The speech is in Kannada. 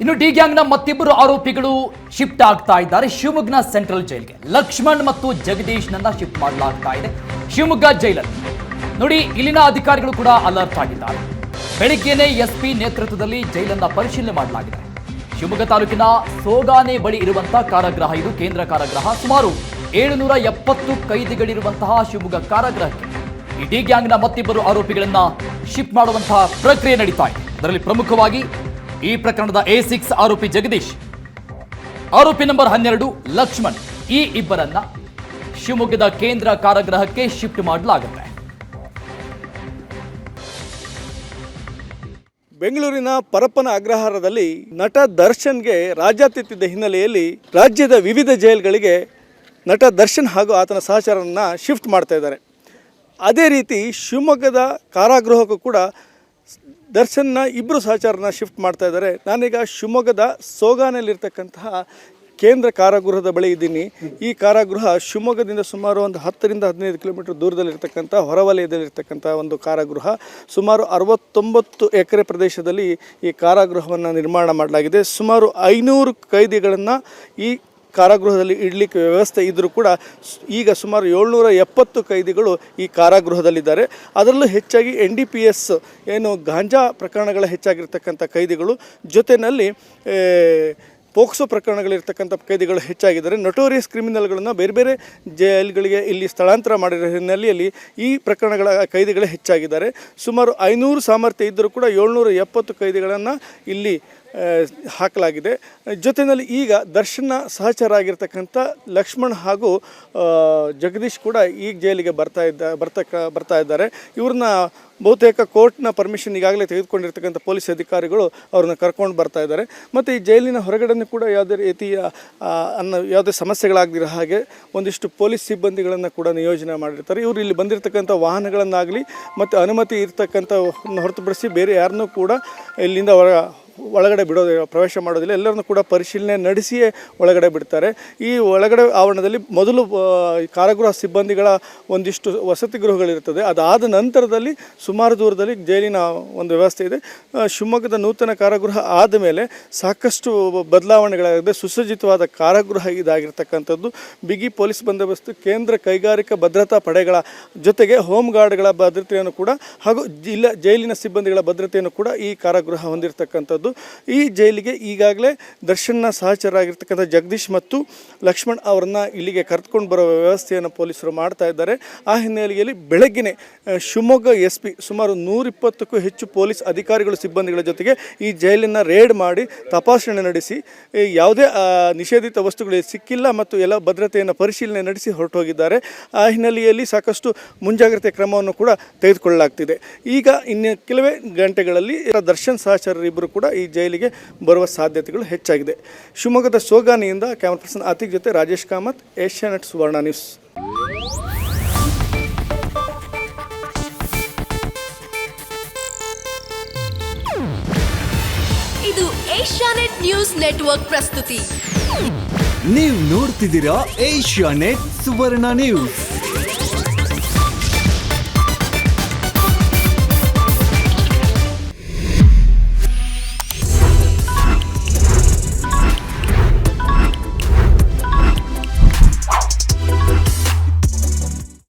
ಇನ್ನು ಡಿ ಗ್ಯಾಂಗ್ನ ಮತ್ತಿಬ್ಬರು ಆರೋಪಿಗಳು ಶಿಫ್ಟ್ ಆಗ್ತಾ ಇದ್ದಾರೆ. ಶಿವಮೊಗ್ಗನ ಸೆಂಟ್ರಲ್ ಜೈಲ್ಗೆ ಲಕ್ಷ್ಮಣ್ ಮತ್ತು ಜಗದೀಶ್ನನ್ನ ಶಿಫ್ಟ್ ಮಾಡಲಾಗ್ತಾ ಇದೆ. ಶಿವಮೊಗ್ಗ ಜೈಲಲ್ಲಿ. ನೋಡಿ, ಇಲ್ಲಿನ ಅಧಿಕಾರಿಗಳು ಕೂಡ ಅಲರ್ಟ್ ಆಗಿದ್ದಾರೆ. ಬೆಳಿಗ್ಗೆನೆ ಎಸ್ಪಿ ನೇತೃತ್ವದಲ್ಲಿ ಜೈಲನ್ನ ಪರಿಶೀಲನೆ ಮಾಡಲಾಗಿದೆ. ಶಿವಮೊಗ್ಗ ತಾಲೂಕಿನ ಸೋಗಾನೆ ಬಳಿ ಇರುವಂತಹ ಕಾರಾಗೃಹ ಇದು. ಕೇಂದ್ರ ಕಾರಾಗೃಹ ಸುಮಾರು ಏಳುನೂರ ಎಪ್ಪತ್ತು ಕೈದಿಗಳಿರುವಂತಹ ಶಿವಮೊಗ್ಗ ಕಾರಾಗೃಹಕ್ಕೆ. ಈ ಡಿ ಗ್ಯಾಂಗ್ನ ಮತ್ತಿಬ್ಬರು ಆರೋಪಿಗಳನ್ನ ಶಿಫ್ಟ್ ಮಾಡುವಂತಹ ಪ್ರಕ್ರಿಯೆ ನಡೀತಾ ಇದೆ. ಅದರಲ್ಲಿ ಪ್ರಮುಖವಾಗಿ ಈ ಪ್ರಕರಣದ ಎ ಸಿಕ್ಸ್ ಆರೋಪಿ ಜಗದೀಶ್, ಆರೋಪಿ ನಂಬರ್ ಹನ್ನೆರಡು ಲಕ್ಷ್ಮಣ್, ಈ ಇಬ್ಬರನ್ನ ಶಿವಮೊಗ್ಗದ ಕೇಂದ್ರ ಕಾರಾಗೃಹಕ್ಕೆ ಶಿಫ್ಟ್ ಮಾಡಲಾಗುತ್ತೆ. ಬೆಂಗಳೂರಿನ ಪರಪ್ಪನ ಅಗ್ರಹಾರದಲ್ಲಿ ನಟ ದರ್ಶನ್ಗೆ ರಾಜ್ಯಾತಿಥ್ಯದ ಹಿನ್ನೆಲೆಯಲ್ಲಿ ರಾಜ್ಯದ ವಿವಿಧ ಜೈಲುಗಳಿಗೆ ನಟ ದರ್ಶನ್ ಹಾಗೂ ಆತನ ಸಹಚರನ್ನ ಶಿಫ್ಟ್ ಮಾಡ್ತಾ ಇದ್ದಾರೆ. ಅದೇ ರೀತಿ ಶಿವಮೊಗ್ಗದ ಕಾರಾಗೃಹಕ್ಕೂ ಕೂಡ ದರ್ಶನ್ನ ಇಬ್ಬರು ಸಹಚಾರನ ಶಿಫ್ಟ್ ಮಾಡ್ತಾ ಇದ್ದಾರೆ. ನಾನೀಗ ಶಿವಮೊಗ್ಗದ ಸೋಗಾನಲ್ಲಿರ್ತಕ್ಕಂತಹ ಕೇಂದ್ರ ಕಾರಾಗೃಹದ ಬಳಿ ಇದ್ದೀನಿ. ಈ ಕಾರಾಗೃಹ ಶಿವಮೊಗ್ಗದಿಂದ ಸುಮಾರು ಒಂದು ಹತ್ತರಿಂದ ಹದಿನೈದು ಕಿಲೋಮೀಟರ್ ದೂರದಲ್ಲಿರ್ತಕ್ಕಂಥ ಹೊರವಲಯದಲ್ಲಿರ್ತಕ್ಕಂಥ ಒಂದು ಕಾರಾಗೃಹ. ಸುಮಾರು ಅರವತ್ತೊಂಬತ್ತು ಎಕರೆ ಪ್ರದೇಶದಲ್ಲಿ ಈ ಕಾರಾಗೃಹವನ್ನು ನಿರ್ಮಾಣ ಮಾಡಲಾಗಿದೆ. ಸುಮಾರು ಐನೂರು ಕೈದಿಗಳನ್ನು ಈ ಕಾರಾಗೃಹದಲ್ಲಿ ಇಡಲಿಕ್ಕೆ ವ್ಯವಸ್ಥೆ ಇದ್ದರೂ ಕೂಡ ಈಗ ಸುಮಾರು ಏಳ್ನೂರ ಎಪ್ಪತ್ತು ಕೈದಿಗಳು ಈ ಕಾರಾಗೃಹದಲ್ಲಿದ್ದಾರೆ. ಅದರಲ್ಲೂ ಹೆಚ್ಚಾಗಿ ಎನ್ ಡಿ ಪಿ ಎಸ್ ಏನು ಗಾಂಜಾ ಪ್ರಕರಣಗಳ ಹೆಚ್ಚಾಗಿರ್ತಕ್ಕಂಥ ಕೈದಿಗಳು ಜೊತೆಯಲ್ಲಿ ಪೋಕ್ಸೋ ಪ್ರಕರಣಗಳಿರ್ತಕ್ಕಂಥ ಕೈದಿಗಳು ಹೆಚ್ಚಾಗಿದ್ದಾರೆ. ನಟೋರಿಯಸ್ ಕ್ರಿಮಿನಲ್ಗಳನ್ನು ಬೇರೆ ಬೇರೆ ಜೈಲ್ಗಳಿಗೆ ಇಲ್ಲಿ ಸ್ಥಳಾಂತರ ಮಾಡಿರೋ ಹಿನ್ನೆಲೆಯಲ್ಲಿ ಈ ಪ್ರಕರಣಗಳ ಕೈದಿಗಳು ಹೆಚ್ಚಾಗಿದ್ದಾರೆ. ಸುಮಾರು ಐನೂರು ಸಾಮರ್ಥ್ಯ ಇದ್ದರೂ ಕೂಡ ಏಳ್ನೂರ ಎಪ್ಪತ್ತು ಕೈದಿಗಳನ್ನು ಇಲ್ಲಿ ಹಾಕಲಾಗಿದೆ. ಜೊತೆಯಲ್ಲಿ ಈಗ ದರ್ಶನ ಸಹಚರ ಆಗಿರ್ತಕ್ಕಂಥ ಲಕ್ಷ್ಮಣ್ ಹಾಗೂ ಜಗದೀಶ್ ಕೂಡ ಈಗ ಜೈಲಿಗೆ ಬರ್ತಾ ಇದ್ದ ಬರ್ತಕ್ಕ ಬರ್ತಾ ಇದ್ದಾರೆ. ಇವ್ರನ್ನ ಬಹುತೇಕ ಕೋರ್ಟ್ನ ಪರ್ಮಿಷನ್ ಈಗಾಗಲೇ ತೆಗೆದುಕೊಂಡಿರ್ತಕ್ಕಂಥ ಪೊಲೀಸ್ ಅಧಿಕಾರಿಗಳು ಅವ್ರನ್ನ ಕರ್ಕೊಂಡು ಬರ್ತಾ ಇದ್ದಾರೆ. ಮತ್ತು ಈ ಜೈಲಿನ ಹೊರಗಡೆನೂ ಕೂಡ ಯಾವುದೇ ರೀತಿಯ ಅನ್ನ, ಯಾವುದೇ ಸಮಸ್ಯೆಗಳಾಗದಿರೋ ಹಾಗೆ ಒಂದಿಷ್ಟು ಪೊಲೀಸ್ ಸಿಬ್ಬಂದಿಗಳನ್ನು ಕೂಡ ನಿಯೋಜನೆ ಮಾಡಿರ್ತಾರೆ. ಇವರು ಇಲ್ಲಿ ಬಂದಿರತಕ್ಕಂಥ ವಾಹನಗಳನ್ನಾಗಲಿ ಮತ್ತು ಅನುಮತಿ ಇರ್ತಕ್ಕಂಥ ಹೊರತುಪಡಿಸಿ ಬೇರೆ ಯಾರನ್ನೂ ಕೂಡ ಇಲ್ಲಿಂದ ಹೊರ ಒಳಗಡೆ ಬಿಡೋದು, ಪ್ರವೇಶ ಮಾಡೋದಿಲ್ಲ, ಎಲ್ಲರನ್ನೂ ಕೂಡ ಪರಿಶೀಲನೆ ನಡೆಸಿಯೇ ಒಳಗಡೆ ಬಿಡ್ತಾರೆ. ಈ ಒಳಗಡೆ ಆವರಣದಲ್ಲಿ ಮೊದಲು ಕಾರಾಗೃಹ ಸಿಬ್ಬಂದಿಗಳ ಒಂದಿಷ್ಟು ವಸತಿ ಗೃಹಗಳಿರ್ತದೆ ಅದಾದ ನಂತರದಲ್ಲಿ ಸುಮಾರು ದೂರದಲ್ಲಿ ಜೈಲಿನ ಒಂದು ವ್ಯವಸ್ಥೆ ಇದೆ. ಶಿವಮೊಗ್ಗದ ನೂತನ ಕಾರಾಗೃಹ ಆದ ಮೇಲೆ ಸಾಕಷ್ಟು ಬದಲಾವಣೆಗಳಾಗಿದೆ. ಸುಸಜ್ಜಿತವಾದ ಕಾರಾಗೃಹ ಇದಾಗಿರ್ತಕ್ಕಂಥದ್ದು. ಬಿಗಿ ಪೊಲೀಸ್ ಬಂದೋಬಸ್ತ್, ಕೇಂದ್ರ ಕೈಗಾರಿಕಾ ಭದ್ರತಾ ಪಡೆಗಳ ಜೊತೆಗೆ ಹೋಮ್ ಗಾರ್ಡ್ಗಳ ಭದ್ರತೆಯನ್ನು ಕೂಡ ಹಾಗೂ ಜಿಲ್ಲಾ ಜೈಲಿನ ಸಿಬ್ಬಂದಿಗಳ ಭದ್ರತೆಯನ್ನು ಕೂಡ ಈ ಕಾರಾಗೃಹ ಹೊಂದಿರತಕ್ಕಂಥದ್ದು. ಈ ಜೈಲಿಗೆ ಈಗಾಗಲೇ ದರ್ಶನ್ನ ಸಹಚರಾಗಿರ್ತಕ್ಕಂಥ ಜಗದೀಶ್ ಮತ್ತು ಲಕ್ಷ್ಮಣ್ ಅವರನ್ನ ಇಲ್ಲಿಗೆ ಕರೆದುಕೊಂಡು ಬರೋ ವ್ಯವಸ್ಥೆಯನ್ನು ಪೊಲೀಸರು ಮಾಡ್ತಾ ಇದ್ದಾರೆ. ಆ ಹಿನ್ನೆಲೆಯಲ್ಲಿ ಬೆಳಗ್ಗೆನೆ ಆ, ಶಿವಮೊಗ್ಗ ಎಸ್ ಪಿ ಸುಮಾರು ನೂರಿಪ್ಪತ್ತಕ್ಕೂ ಹೆಚ್ಚು ಪೊಲೀಸ್ ಅಧಿಕಾರಿಗಳು ಸಿಬ್ಬಂದಿಗಳ ಜೊತೆಗೆ ಈ ಜೈಲನ್ನ ರೇಡ್ ಮಾಡಿ ತಪಾಸಣೆ ನಡೆಸಿ ಯಾವುದೇ ನಿಷೇಧಿತ ವಸ್ತುಗಳು ಸಿಕ್ಕಿಲ್ಲ ಮತ್ತು ಎಲ್ಲ ಭದ್ರತೆಯನ್ನು ಪರಿಶೀಲನೆ ನಡೆಸಿ ಹೊರಟೋಗಿದ್ದಾರೆ. ಆ ಹಿನ್ನೆಲೆಯಲ್ಲಿ ಸಾಕಷ್ಟು ಮುಂಜಾಗ್ರತೆ ಕ್ರಮವನ್ನು ಕೂಡ ತೆಗೆದುಕೊಳ್ಳಲಾಗ್ತಿದೆ. ಈಗ ಇನ್ನು ಕೆಲವೇ ಗಂಟೆಗಳಲ್ಲಿ ದರ್ಶನ್ ಸಹಚರರಿಬ್ಬರು ಕೂಡ ಈ ಜೈಲಿಗೆ ಬರುವ ಸಾಧ್ಯತೆಗಳು ಹೆಚ್ಚಾಗಿದೆ. ಶಿವಮೊಗ್ಗದ ಸೋಗಾನಿಯಿಂದ ಕ್ಯಾಮರಾ ಪರ್ಸನ್ ಅತಿಕ್ ಜೊತೆ ರಾಜೇಶ್ ಕಾಮತ್ ಏಷ್ಯಾನೆಟ್ ಸುವರ್ಣ ನ್ಯೂಸ್. ಇದು ಏಷ್ಯಾನೆಟ್ ನ್ಯೂಸ್ ನೆಟ್ವರ್ಕ್ ಪ್ರಸ್ತುತಿ. ನೀವು ನೋಡ್ತಿದ್ದೀರಾ ಏಷ್ಯಾನೆಟ್ ಸುವರ್ಣ ನ್ಯೂಸ್.